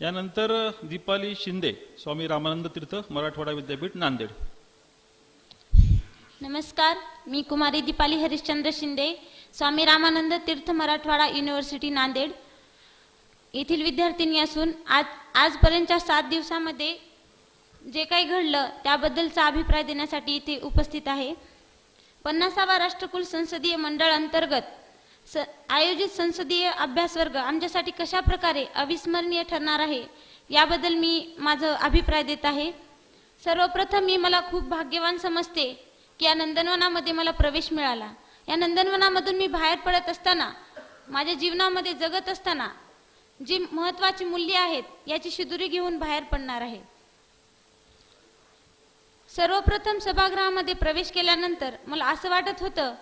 यानंतर दीपाली शिंदे स्वामी रामानंद तीर्थ मराठवाडा विद्यापीठ नांदेड. नमस्कार मी कुमारी दीपाली हरिश्चंद्र शिंदे स्वामी रामानंद तीर्थ मराठवाडा युनिव्हर्सिटी नांदेड. येथील विद्यार्थिनी असून आज आजपर्यंतच्या सात दिवसामध्ये जे काही घडलं त्याबद्दलचा अभिप्राय देण्यासाठी इथे उपस्थित आहे. पन्नासावा राष्ट्रकुल संसदीय मंडळ अंतर्गत स आयोजित संसदीय अभ्यास वर्ग आमच्यासाठी कशा प्रकारे अविस्मरणीय ठरणार आहे याबद्दल मी माझं अभिप्राय देत आहे. सर्वप्रथम मी मला खूप भाग्यवान समजते की या नंदनवनामध्ये मला प्रवेश मिळाला. या नंदनवनामधून मी बाहेर पडत असताना माझ्या जीवनामध्ये जगत असताना जी महत्त्वाची मूल्ये आहेत याची शिदुरी घेऊन बाहेर पडणार आहे. सर्वप्रथम सभागृहामध्ये प्रवेश केल्यानंतर मला असं वाटत होतं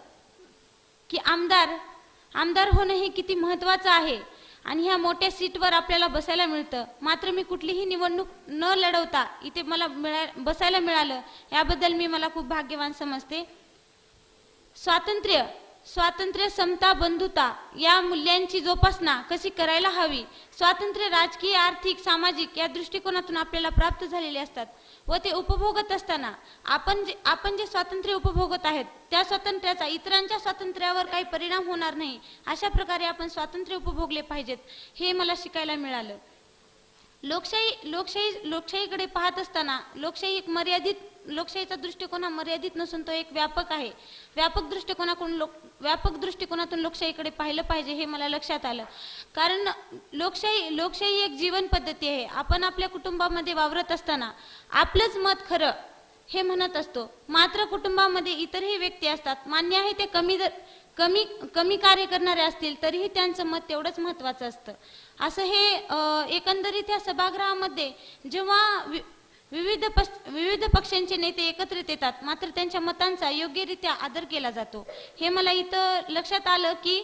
की आमदार आमदार होणं हे किती महत्त्वाचं आहे. आणि ह्या मोठ्या सीटवर आपल्याला बसायला मिळतं. मात्र मी कुठलीही निवडणूक न लढवता इथे मला मिळा बसायला मिळालं. याबद्दल मी मला खूप भाग्यवान समजते. स्वातंत्र्य स्वातंत्र्य समता बंधुता या मूल्यांची जोपासना कशी करायला हवी? स्वातंत्र्य राजकीय आर्थिक सामाजिक या दृष्टिकोनातून आपल्याला प्राप्त झालेले असतात व ते उपभोगत असताना आपण जे आपण जे स्वातंत्र्य उपभोगत आहेत त्या स्वातंत्र्याचा इतरांच्या स्वातंत्र्यावर काही परिणाम होणार नाही अशा प्रकारे आपण स्वातंत्र्य उपभोगले पाहिजेत हे मला शिकायला मिळालं. लोकशाही लोकशाही लोकशाहीकडे पाहत असताना लोकशाही एक मर्यादित लोकशाहीचा दृष्टिकोन हा मर्यादित नसून तो एक व्यापक आहे. व्यापक दृष्टिकोनाकडून लोक व्यापक दृष्टिकोनातून लोकशाहीकडे पाहिलं पाहिजे हे मला लक्षात आलं. कारण लोकशाही लोकशाही एक जीवन पद्धती आहे. आपण आपल्या कुटुंबामध्ये वावरत असताना आपलंच मत खरं हे म्हणत असतो. मात्र कुटुंबामध्ये इतरही व्यक्ती असतात. मान्य आहे ते कमी दर कमी कमी कार्य करणारे असतील तरीही त्यांचं मत तेवढंच महत्त्वाचं असतं. असं हे एकंदरीत या सभागृहामध्ये जेव्हा वि- विविध पस विविध पक्षांचे नेते एकत्रित येतात मात्र त्यांच्या मतांचा योग्यरित्या आदर केला जातो. हे मला इथं लक्षात आलं की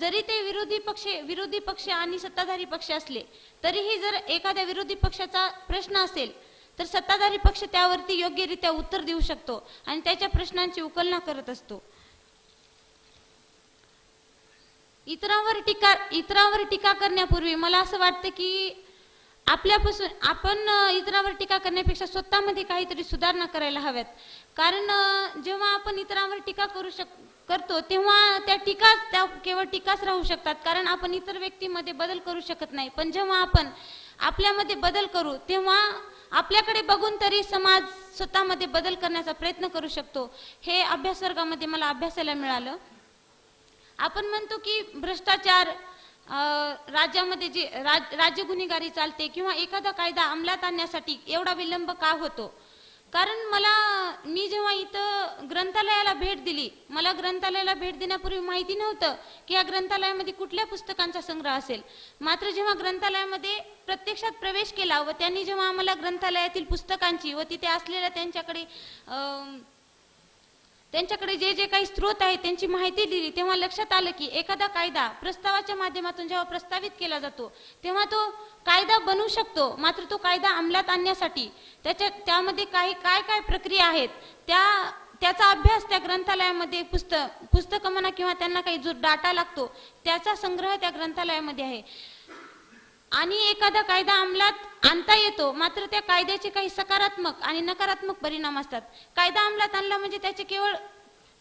जरी ते विरोधी पक्ष विरोधी पक्ष आणि सत्ताधारी पक्ष असले तरीही जर एखाद्या विरोधी पक्षाचा प्रश्न असेल तर सत्ताधारी पक्ष त्यावरती योग्यरित्या उत्तर देऊ शकतो आणि त्याच्या प्रश्नांची उकलना करत असतो. इतरांवर टीका इतरांवर टीका करण्यापूर्वी मला असं वाटतं की आपल्यापासून आपण इतरांवर टीका करण्यापेक्षा स्वतःमध्ये काहीतरी सुधारणा करायला हव्यात. कारण जेव्हा आपण इतरांवर टीका करू शक करतो तेव्हा त्या टीकाच त्या केवळ टीकाच राहू शकतात. कारण आपण इतर व्यक्तीमध्ये बदल करू शकत नाही. पण जेव्हा आपण आपल्यामध्ये बदल करू तेव्हा आपल्याकडे बघून तरी समाज स्वतःमध्ये बदल करण्याचा प्रयत्न करू शकतो. हे अभ्यास वर्गामध्ये मला अभ्यासाला मिळालं. आपण म्हणतो की भ्रष्टाचार राज्यामध्ये जे राज राज्य गुन्हेगारी चालते किंवा एखादा कायदा अंमलात आणण्यासाठी एवढा विलंब का होतो? कारण मला मी जेव्हा इथं ग्रंथालयाला भेट दिली मला ग्रंथालयाला भेट देण्यापूर्वी माहिती नव्हतं की या ग्रंथालयामध्ये कुठल्या पुस्तकांचा संग्रह असेल. मात्र जेव्हा ग्रंथालयामध्ये प्रत्यक्षात प्रवेश केला व त्यांनी जेव्हा आम्हाला ग्रंथालयातील पुस्तकांची व तिथे असलेल्या त्यांच्याकडे त्यांच्याकडे जे जे काही स्रोत आहेत त्यांची माहिती दिली तेव्हा लक्षात आलं की एखादा कायदा प्रस्तावाच्या माध्यमातून जेव्हा प्रस्तावित केला जातो तेव्हा तो कायदा बनू शकतो मात्र तो कायदा अंमलात आणण्यासाठी. त्याच्या त्यामध्ये काही काय काय प्रक्रिया आहेत त्या त्याचा अभ्यास त्या ग्रंथालयामध्ये पुस्तक पुस्तकं म्हणा किंवा त्यांना काही जो डाटा लागतो त्याचा संग्रह त्या ग्रंथालयामध्ये आहे. आणि एखादा कायदा अंमलात आणता येतो मात्र त्या कायद्याचे काही सकारात्मक आणि नकारात्मक परिणाम असतात. कायदा अंमलात आणला म्हणजे त्याचे केवळ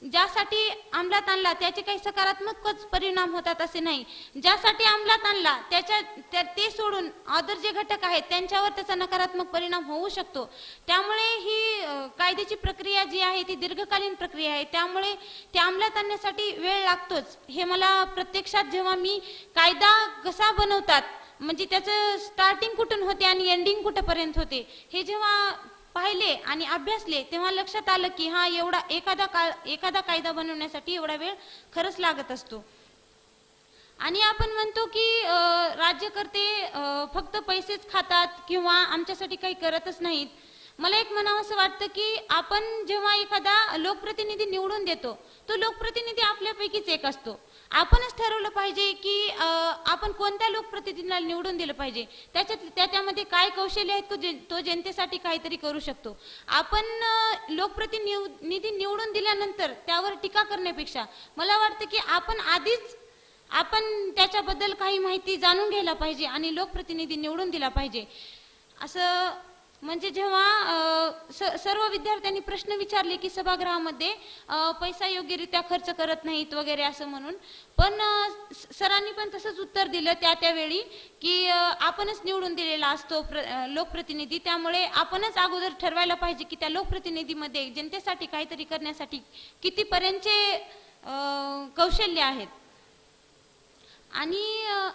ज्यासाठी अंमलात आणला त्याचे काही सकारात्मकच परिणाम होतात असे नाही. ज्यासाठी अंमलात आणला त्याच्या त्या ते सोडून अदर जे घटक आहेत त्यांच्यावर त्याचा नकारात्मक परिणाम होऊ शकतो. त्यामुळे ही कायद्याची प्रक्रिया जी आहे ती दीर्घकालीन प्रक्रिया आहे. त्यामुळे ते अंमलात आणण्यासाठी वेळ लागतोच. हे मला प्रत्यक्षात जेव्हा मी कायदा कसा बनवतात म्हणजे त्याचं स्टार्टिंग कुठून होते आणि एंडिंग कुठंपर्यंत होते? हे जेव्हा पाहिले आणि अभ्यासले तेव्हा लक्षात आलं की हा एवढा एखादा काळ एखादा कायदा बनवण्यासाठी एवढा वेळ खरंच लागत असतो. आणि आपण म्हणतो की राज्यकर्ते फक्त पैसेच खातात किंवा आमच्यासाठी काही करतच नाहीत. मला एक म्हणावं असं वाटतं की आपण जेव्हा एखादा लोकप्रतिनिधी निवडून देतो तो लोकप्रतिनिधी आपल्यापैकीच एक असतो. आपणच ठरवलं पाहिजे की आपण कोणत्या लोकप्रतिनिधीला निवडून दिलं पाहिजे? त्याच्यात त्याच्यामध्ये काय कौशल्य आहेत तो तो जनतेसाठी काहीतरी करू शकतो. आपण लोकप्रतिनिधी निवडून दिल्यानंतर त्यावर टीका करण्यापेक्षा मला वाटतं की आपण आधीच आपण त्याच्याबद्दल काही माहिती जाणून घ्यायला पाहिजे आणि लोकप्रतिनिधी निवडून दिला पाहिजे. असं म्हणजे जेव्हा स सर्व विद्यार्थ्यांनी प्रश्न विचारले की सभागृहामध्ये पैसा योग्यरित्या खर्च करत नाहीत वगैरे असं म्हणून पण स- सरांनी पण तसंच उत्तर दिलं त्या त्यावेळी की आपणच निवडून दिलेला असतो प्र लोकप्रतिनिधी त्यामुळे आपणच अगोदर ठरवायला पाहिजे की त्या लोकप्रतिनिधीमध्ये जनतेसाठी काहीतरी करण्यासाठी कितीपर्यंतचे कौशल्य आहेत. आणि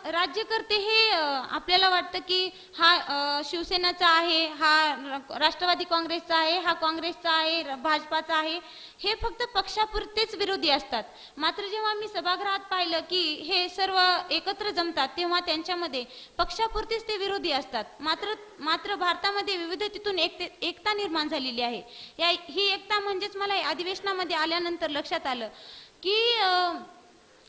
राज्यकर्ते हे आपल्याला वाटतं की हा शिवसेनाचा आहे हा राष्ट्रवादी काँग्रेसचा आहे हा काँग्रेसचा आहे भाजपाचा आहे हे फक्त पक्षापुरतेच विरोधी असतात. मात्र जेव्हा मी सभागृहात पाहिलं की हे सर्व एकत्र जमतात तेव्हा त्यांच्यामध्ये पक्षापुरतेच ते विरोधी असतात. मात्र मात्र भारतामध्ये विविधतेतून एकते एकता निर्माण झालेली आहे. या ही एकता म्हणजेच मला या अधिवेशनामध्ये आल्यानंतर लक्षात आलं की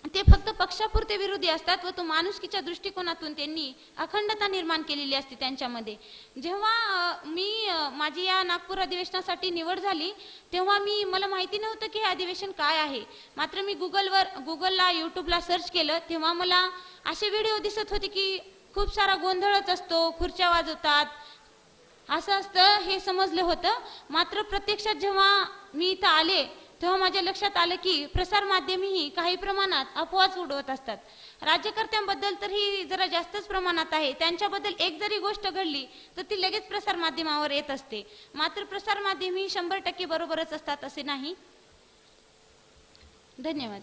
ते फक्त पक्षापुरते विरोधी असतात व तो माणुसकीच्या दृष्टिकोनातून त्यांनी अखंडता निर्माण केलेली असते त्यांच्यामध्ये. जेव्हा मी माझी या नागपूर अधिवेशनासाठी निवड झाली तेव्हा मी मला माहिती नव्हतं की हे अधिवेशन काय आहे. मात्र मी गुगलवर गुगलला यूट्यूबला सर्च केलं तेव्हा मला असे व्हिडिओ दिसत होते की खूप सारा गोंधळच असतो खुर्च्या वाजवतात. असं असतं हे समजलं होतं. मात्र प्रत्यक्षात जेव्हा मी इथं आले तेव्हा माझ्या लक्षात आलं की प्रसारमाध्यमेही काही प्रमाणात अफवाच उडवत असतात. राज्यकर्त्यांबद्दल तर ही जरा जास्तच प्रमाणात आहे. त्यांच्याबद्दल एक जरी गोष्ट घडली तर ती लगेच प्रसार माध्यमावर येत असते. मात्र प्रसारमाध्यम ही शंभर टक्के बरोबरच असतात असे नाही. धन्यवाद.